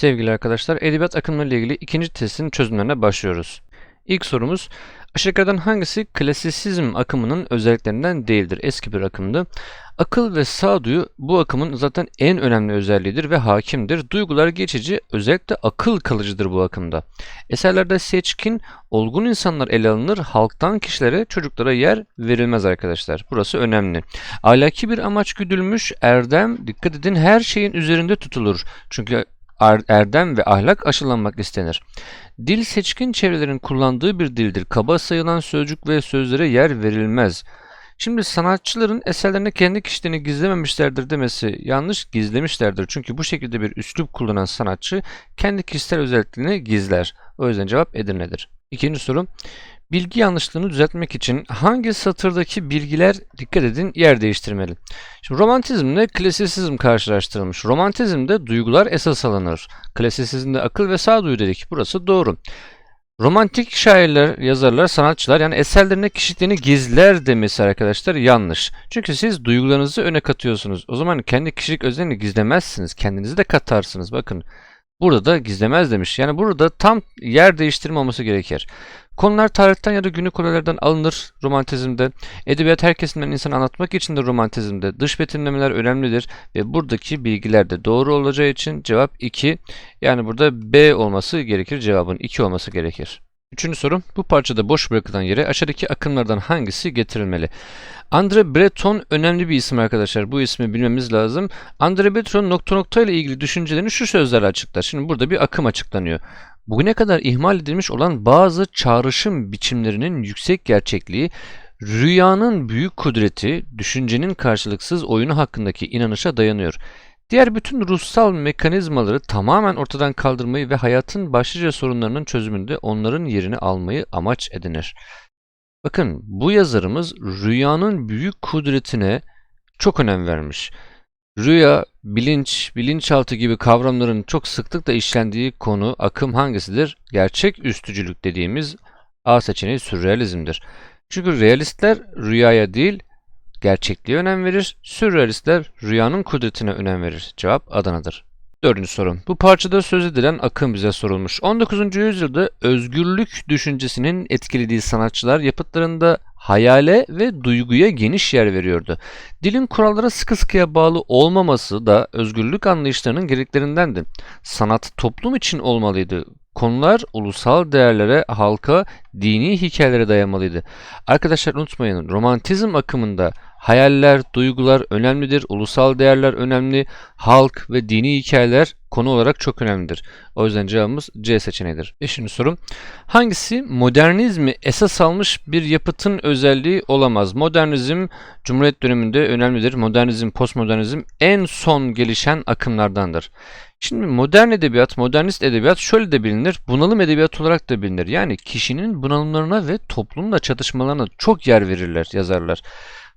Sevgili arkadaşlar, edebiyat akımları ile ilgili ikinci testin çözümlerine başlıyoruz. İlk sorumuz, aşağıdakilerden hangisi klasisizm akımının özelliklerinden değildir? Eski bir akımdı. Akıl ve sağduyu bu akımın zaten en önemli özelliğidir ve hakimdir. Duygular geçici, özellikle akıl kalıcıdır bu akımda. Eserlerde seçkin, olgun insanlar ele alınır, halktan kişilere, çocuklara yer verilmez arkadaşlar. Burası önemli. Ahlaki bir amaç güdülmüş, erdem, dikkat edin her şeyin üzerinde tutulur. Çünkü erdem ve ahlak aşılanmak istenir. Dil seçkin çevrelerin kullandığı bir dildir. Kaba sayılan sözcük ve sözlere yer verilmez. Şimdi sanatçıların eserlerine kendi kişiliğini gizlememişlerdir demesi yanlış gizlemişlerdir. Çünkü bu şekilde bir üslup kullanan sanatçı kendi kişisel özelliklerini gizler. O yüzden cevap Edirne'dir. İkinci soru. Bilgi yanlışlığını düzeltmek için hangi satırdaki bilgiler dikkat edin yer değiştirmeli? Şimdi romantizmle klasisizm karşılaştırılmış. Romantizmde duygular esas alınır. Klasisizmde akıl ve sağduyu dedik. Burası doğru. Romantik şairler, yazarlar, sanatçılar yani eserlerine kişiliğini gizler demesi arkadaşlar yanlış. Çünkü siz duygularınızı öne katıyorsunuz. O zaman kendi kişilik özelliğini gizlemezsiniz. Kendinizi de katarsınız. Bakın burada da gizlemez demiş. Yani burada tam yer değiştirme olması gerekir. Konular tarihten ya da günlük olaylardan alınır romantizmde. Edebiyat her kesimden insan anlatmak için de romantizmde. Dış betimlemeler önemlidir ve buradaki bilgiler de doğru olacağı için cevap 2. Yani burada B olması gerekir. Cevabın 2 olması gerekir. Üçüncü soru. Bu parçada boş bırakılan yere aşağıdaki akımlardan hangisi getirilmeli? André Breton önemli bir isim arkadaşlar. Bu ismi bilmemiz lazım. André Breton nokta nokta ile ilgili düşüncelerini şu sözlerle açıklar. Şimdi burada bir akım açıklanıyor. Bugüne kadar ihmal edilmiş olan bazı çağrışım biçimlerinin yüksek gerçekliği, rüyanın büyük kudreti, düşüncenin karşılıksız oyunu hakkındaki inanışa dayanıyor. Diğer bütün ruhsal mekanizmaları tamamen ortadan kaldırmayı ve hayatın başlıca sorunlarının çözümünde onların yerini almayı amaç edinir. Bakın bu yazarımız rüyanın büyük kudretine çok önem vermiş. Rüya, bilinç, bilinçaltı gibi kavramların çok sıklıkla işlendiği konu akım hangisidir? Gerçek üstücülük dediğimiz A seçeneği sürrealizmdir. Çünkü realistler rüyaya değil, gerçekliğe önem verir. Sürrealistler rüyanın kudretine önem verir. Cevap Adana'dır. Dördüncü soru. Bu parçada söz edilen akım bize sorulmuş. 19. yüzyılda özgürlük düşüncesinin etkilediği sanatçılar yapıtlarında hayale ve duyguya geniş yer veriyordu. Dilin kurallara sıkı sıkıya bağlı olmaması da özgürlük anlayışlarının gereklerindendi. Sanat toplum için olmalıydı. Konular ulusal değerlere, halka, dini hikayelere dayanmalıydı. Arkadaşlar unutmayın, romantizm akımında hayaller, duygular önemlidir, ulusal değerler önemli, halk ve dini hikayeler konu olarak çok önemlidir. O yüzden cevabımız C seçeneğidir. Beşinci sorum. Hangisi modernizmi esas almış bir yapıtın özelliği olamaz? Modernizm Cumhuriyet döneminde önemlidir. Modernizm, postmodernizm en son gelişen akımlardandır. Şimdi modern edebiyat, modernist edebiyat şöyle de bilinir, bunalım edebiyatı olarak da bilinir. Yani kişinin bunalımlarına ve toplumla çatışmalarına çok yer verirler yazarlar.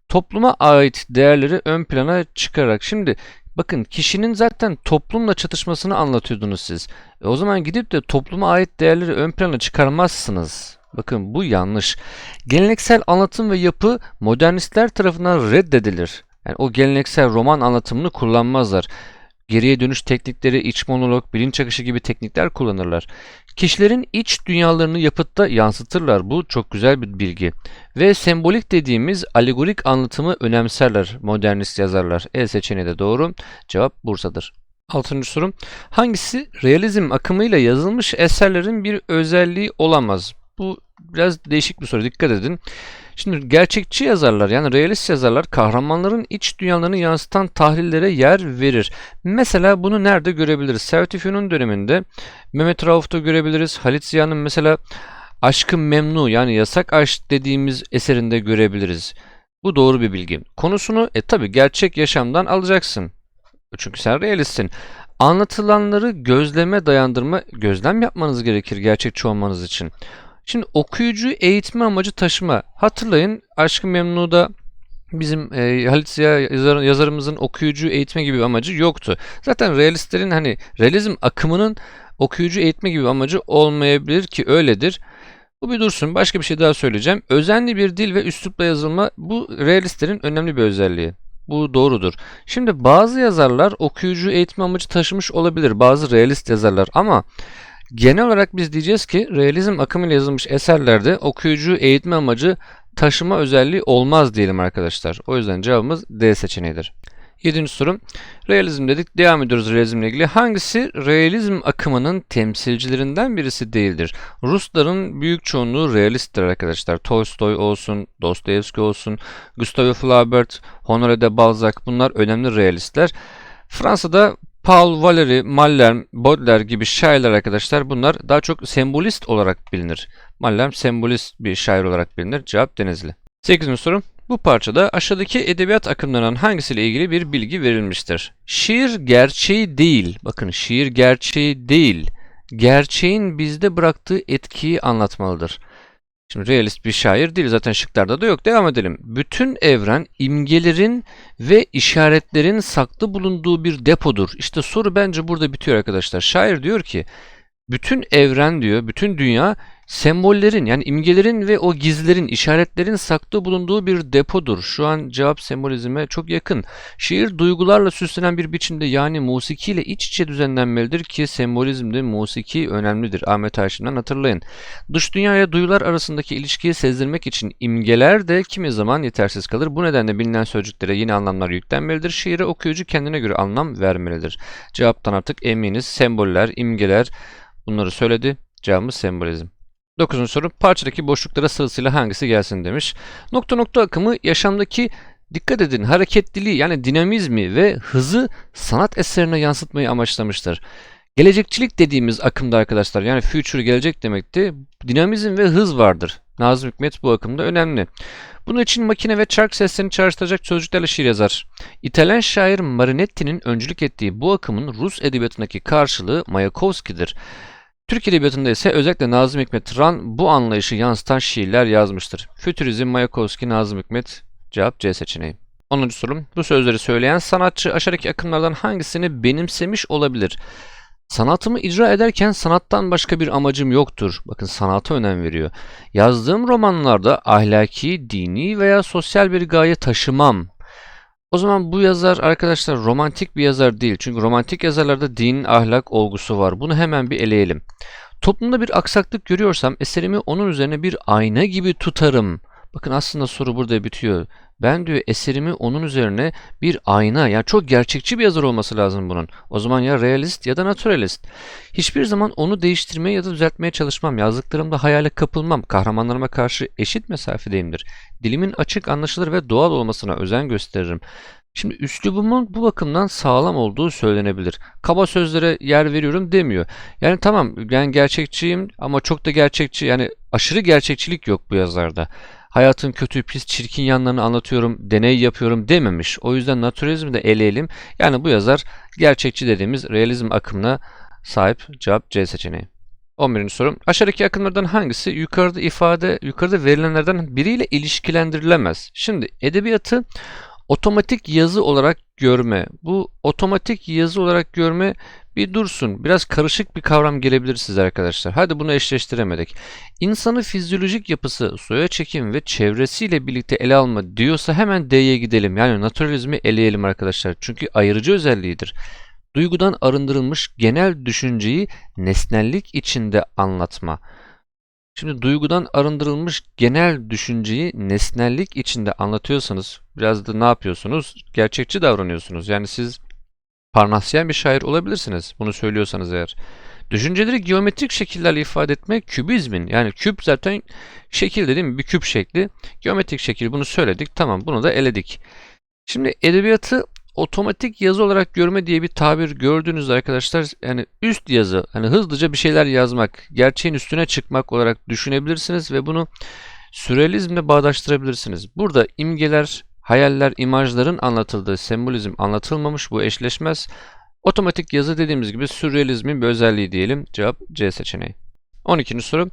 Topluma ait değerleri ön plana çıkarak. Şimdi bakın kişinin zaten toplumla çatışmasını anlatıyordunuz siz. E o zaman gidip de topluma ait değerleri ön plana çıkarmazsınız. Bakın bu yanlış. Geleneksel anlatım ve yapı modernistler tarafından reddedilir. Yani o geleneksel roman anlatımını kullanmazlar. Geriye dönüş teknikleri, iç monolog, bilinç akışı gibi teknikler kullanırlar. Kişilerin iç dünyalarını yapıtta yansıtırlar. Bu çok güzel bir bilgi. Ve sembolik dediğimiz alegorik anlatımı önemserler modernist yazarlar. E seçeneği de doğru. Cevap Bursa'dır. Altıncı sorum. Hangisi realizm akımıyla yazılmış eserlerin bir özelliği olamaz? Bu biraz değişik bir soru. Dikkat edin. Şimdi gerçekçi yazarlar yani realist yazarlar kahramanların iç dünyalarını yansıtan tahlillere yer verir. Mesela bunu nerede görebiliriz? Sertifiyonun döneminde Mehmet Rauf'ta görebiliriz. Halit Ziya'nın mesela Aşkı Memnu yani Yasak Aşk dediğimiz eserinde görebiliriz. Bu doğru bir bilgi. Konusunu e tabi gerçek yaşamdan alacaksın. Çünkü sen realistsin. Anlatılanları gözleme dayandırma, gözlem yapmanız gerekir gerçekçi olmanız için. Şimdi okuyucu eğitme amacı taşıma. Hatırlayın Aşkı Memnu'da bizim e, Halit Ziya yazar, yazarımızın okuyucu eğitme gibi bir amacı yoktu. Zaten realistlerin hani realizm akımının okuyucu eğitme gibi bir amacı olmayabilir ki öyledir. Bu bir dursun. Başka bir şey daha söyleyeceğim. Özenli bir dil ve üslupla yazılma bu realistlerin önemli bir özelliği. Bu doğrudur. Şimdi bazı yazarlar okuyucu eğitme amacı taşımış olabilir. Bazı realist yazarlar ama genel olarak biz diyeceğiz ki realizm akımıyla yazılmış eserlerde okuyucu eğitme amacı taşıma özelliği olmaz diyelim arkadaşlar. O yüzden cevabımız D seçeneğidir. Yedinci soru. Realizm dedik. Devam ediyoruz realizmle ilgili. Hangisi realizm akımının temsilcilerinden birisi değildir? Rusların büyük çoğunluğu realisttir arkadaşlar. Tolstoy olsun, Dostoyevski olsun, Gustave Flaubert, Honoré de Balzac bunlar önemli realistler. Fransa'da Paul Valéry, Mallarmé, Baudelaire gibi şairler arkadaşlar bunlar daha çok sembolist olarak bilinir. Mallarmé sembolist bir şair olarak bilinir. Cevap Denizli. 8. soru. Bu parçada aşağıdaki edebiyat akımlarından hangisiyle ilgili bir bilgi verilmiştir? Şiir gerçeği değil. Bakın şiir gerçeği değil. Gerçeğin bizde bıraktığı etkiyi anlatmalıdır. Şimdi realist bir şair değil zaten şıklarda da yok. Devam edelim. Bütün evren imgelerin ve işaretlerin saklı bulunduğu bir depodur. İşte soru bence burada bitiyor arkadaşlar. Şair diyor ki bütün evren diyor, bütün dünya sembollerin yani imgelerin ve o gizlerin, işaretlerin saklı bulunduğu bir depodur. Şu an cevap sembolizme çok yakın. Şiir duygularla süslenen bir biçimde yani musikiyle iç içe düzenlenmelidir ki sembolizmde musiki önemlidir. Ahmet Haşim'den hatırlayın. Dış dünyaya duyular arasındaki ilişkiyi sezdirmek için imgeler de kimi zaman yetersiz kalır. Bu nedenle bilinen sözcüklere yeni anlamlar yüklenmelidir. Şiire okuyucu kendine göre anlam vermelidir. Cevaptan artık eminiz. Semboller, imgeler bunları söyledi. Cevabımız sembolizm. 9. soru parçadaki boşluklara sırasıyla hangisi gelsin demiş. Nokta nokta akımı yaşamdaki dikkat edin hareketliliği yani dinamizmi ve hızı sanat eserine yansıtmayı amaçlamıştır. Gelecekçilik dediğimiz akımda arkadaşlar yani future gelecek demekti. Dinamizm ve hız vardır. Nazım Hikmet bu akımda önemli. Bunun için makine ve çark seslerini çağrıştıracak sözcüklerle şiir yazar. İtalyan şair Marinetti'nin öncülük ettiği bu akımın Rus edebiyatındaki karşılığı Mayakovski'dir. Türk Edebiyatı'nda ise özellikle Nazım Hikmet Ran bu anlayışı yansıtan şiirler yazmıştır. Fütürizm, Mayakovski, Nazım Hikmet cevap C seçeneği. 10. sorum. Bu sözleri söyleyen sanatçı aşağıdaki akımlardan hangisini benimsemiş olabilir? Sanatımı icra ederken sanattan başka bir amacım yoktur. Bakın sanata önem veriyor. Yazdığım romanlarda ahlaki, dini veya sosyal bir gaye taşımam. O zaman bu yazar arkadaşlar romantik bir yazar değil. Çünkü romantik yazarlarda din, ahlak olgusu var. Bunu hemen bir eleyelim. Toplumda bir aksaklık görüyorsam eserimi onun üzerine bir ayna gibi tutarım. Bakın aslında soru burada bitiyor. Ben diyor eserimi onun üzerine bir ayna yani çok gerçekçi bir yazar olması lazım bunun. O zaman ya realist ya da naturalist. Hiçbir zaman onu değiştirmeye ya da düzeltmeye çalışmam. Yazdıklarımda hayale kapılmam. Kahramanlarıma karşı eşit mesafedeyimdir. Dilimin açık, anlaşılır ve doğal olmasına özen gösteririm. Şimdi üslubumun bu bakımdan sağlam olduğu söylenebilir. Kaba sözlere yer veriyorum demiyor. Yani tamam ben gerçekçiyim ama çok da gerçekçi yani aşırı gerçekçilik yok bu yazarda hayatın kötü, pis, çirkin yanlarını anlatıyorum, deney yapıyorum dememiş. O yüzden naturalizmi de eleyelim. Yani bu yazar gerçekçi dediğimiz realizm akımına sahip cevap C seçeneği. 11. soru. Aşağıdaki akımlardan hangisi yukarıda ifade, yukarıda verilenlerden biriyle ilişkilendirilemez? Şimdi edebiyatı otomatik yazı olarak görme. Bu otomatik yazı olarak görme bir dursun. Biraz karışık bir kavram gelebilir size arkadaşlar. Hadi bunu eşleştiremedik. İnsanı fizyolojik yapısı, soya çekim ve çevresiyle birlikte ele alma diyorsa hemen D'ye gidelim. Yani naturalizmi eleyelim arkadaşlar. Çünkü ayırıcı özelliğidir. Duygudan arındırılmış genel düşünceyi nesnellik içinde anlatma. Şimdi duygudan arındırılmış genel düşünceyi nesnellik içinde anlatıyorsanız biraz da ne yapıyorsunuz? Gerçekçi davranıyorsunuz. Yani siz Parnasyen bir şair olabilirsiniz. Bunu söylüyorsanız eğer. Düşünceleri geometrik şekillerle ifade etmek kübizmin yani küp zaten şekil mi? Bir küp şekli. Geometrik şekil bunu söyledik. Tamam bunu da eledik. Şimdi edebiyatı otomatik yazı olarak görme diye bir tabir gördüğünüzde arkadaşlar yani üst yazı hani hızlıca bir şeyler yazmak, gerçeğin üstüne çıkmak olarak düşünebilirsiniz ve bunu sürrealizmle bağdaştırabilirsiniz. Burada imgeler, hayaller, imajların anlatıldığı sembolizm anlatılmamış. Bu eşleşmez. Otomatik yazı dediğimiz gibi sürrealizmin bir özelliği diyelim. Cevap C seçeneği. 12. soru.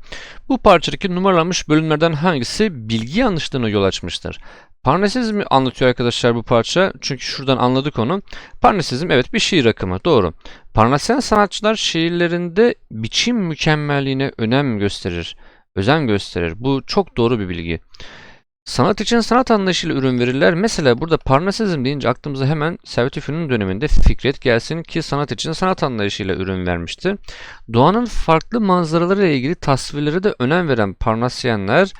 Bu parçadaki numaralanmış bölümlerden hangisi bilgi yanlışlığına yol açmıştır? Parnasizmi anlatıyor arkadaşlar bu parça. Çünkü şuradan anladık onu. Parnasizm evet bir şiir akımı. Doğru. Parnasyen sanatçılar şiirlerinde biçim mükemmelliğine önem gösterir. Özen gösterir. Bu çok doğru bir bilgi. Sanat için sanat anlayışıyla ürün verirler. Mesela burada Parnasizm deyince aklımıza hemen Servet-i Fünun döneminde Fikret gelsin ki sanat için sanat anlayışıyla ürün vermişti. Doğanın farklı manzaralarıyla ilgili tasvirlere de önem veren Parnasyenler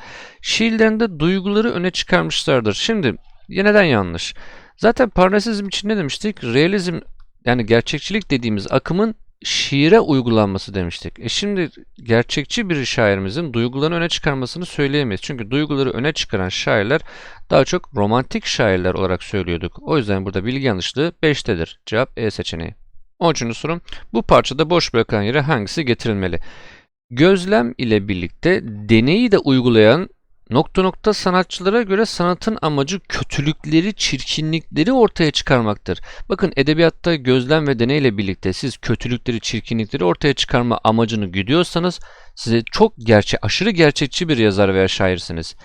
şiirlerinde duyguları öne çıkarmışlardır. Şimdi ya neden yanlış? Zaten Parnasizm için ne demiştik? Realizm yani gerçekçilik dediğimiz akımın şiire uygulanması demiştik. E şimdi gerçekçi bir şairimizin duygularını öne çıkarmasını söyleyemeyiz. Çünkü duyguları öne çıkaran şairler daha çok romantik şairler olarak söylüyorduk. O yüzden burada bilgi yanlışlığı 5'tedir. Cevap E seçeneği. 13. sorum. Bu parçada boş bırakan yere hangisi getirilmeli? Gözlem ile birlikte deneyi de uygulayan nokta nokta sanatçılara göre sanatın amacı kötülükleri, çirkinlikleri ortaya çıkarmaktır. Bakın edebiyatta gözlem ve deneyle birlikte siz kötülükleri, çirkinlikleri ortaya çıkarma amacını güdüyorsanız size çok gerçek, aşırı gerçekçi bir yazar veya şairsiniz.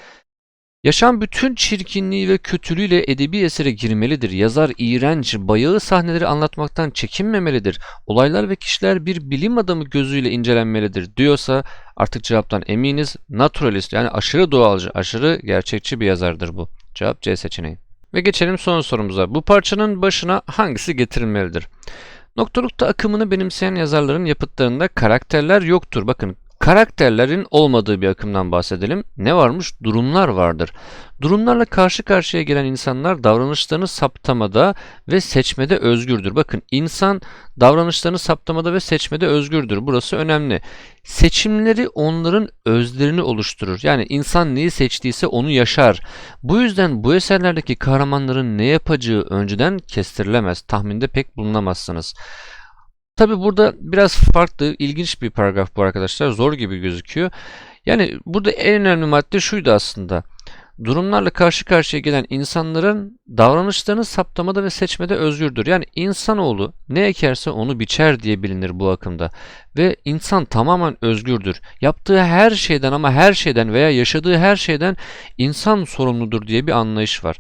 Yaşam bütün çirkinliği ve kötülüğüyle edebi esere girmelidir. Yazar iğrenç, bayağı sahneleri anlatmaktan çekinmemelidir. Olaylar ve kişiler bir bilim adamı gözüyle incelenmelidir diyorsa artık cevaptan eminiz. Naturalist yani aşırı doğalcı, aşırı gerçekçi bir yazardır bu. Cevap C seçeneği. Ve geçelim son sorumuza. Bu parçanın başına hangisi getirilmelidir? Noktalukta akımını benimseyen yazarların yapıtlarında karakterler yoktur. Bakın Karakterlerin olmadığı bir akımdan bahsedelim. Ne varmış? Durumlar vardır. Durumlarla karşı karşıya gelen insanlar davranışlarını saptamada ve seçmede özgürdür. Bakın insan davranışlarını saptamada ve seçmede özgürdür. Burası önemli. Seçimleri onların özlerini oluşturur. Yani insan neyi seçtiyse onu yaşar. Bu yüzden bu eserlerdeki kahramanların ne yapacağı önceden kestirilemez. Tahminde pek bulunamazsınız. Tabi burada biraz farklı, ilginç bir paragraf bu arkadaşlar. Zor gibi gözüküyor. Yani burada en önemli madde şuydu aslında. Durumlarla karşı karşıya gelen insanların davranışlarını saptamada ve seçmede özgürdür. Yani insanoğlu ne ekerse onu biçer diye bilinir bu akımda. Ve insan tamamen özgürdür. Yaptığı her şeyden ama her şeyden veya yaşadığı her şeyden insan sorumludur diye bir anlayış var.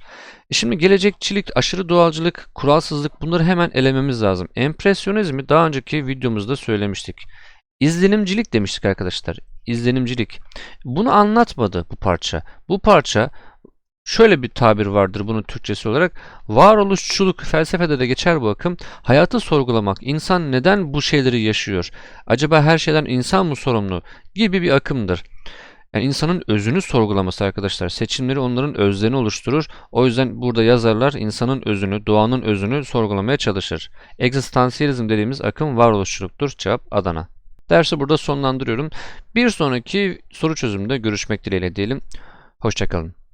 E şimdi gelecekçilik, aşırı doğalcılık, kuralsızlık bunları hemen elememiz lazım. Empresyonizmi daha önceki videomuzda söylemiştik. İzlenimcilik demiştik arkadaşlar. İzlenimcilik. Bunu anlatmadı bu parça. Bu parça şöyle bir tabir vardır bunun Türkçesi olarak. Varoluşçuluk felsefede de geçer bu akım. Hayatı sorgulamak. İnsan neden bu şeyleri yaşıyor? Acaba her şeyden insan mı sorumlu? Gibi bir akımdır. Yani insanın özünü sorgulaması arkadaşlar. Seçimleri onların özlerini oluşturur. O yüzden burada yazarlar insanın özünü, doğanın özünü sorgulamaya çalışır. Egzistansiyelizm dediğimiz akım varoluşçuluktur. Cevap Adana. Dersi burada sonlandırıyorum. Bir sonraki soru çözümünde görüşmek dileğiyle diyelim. Hoşçakalın.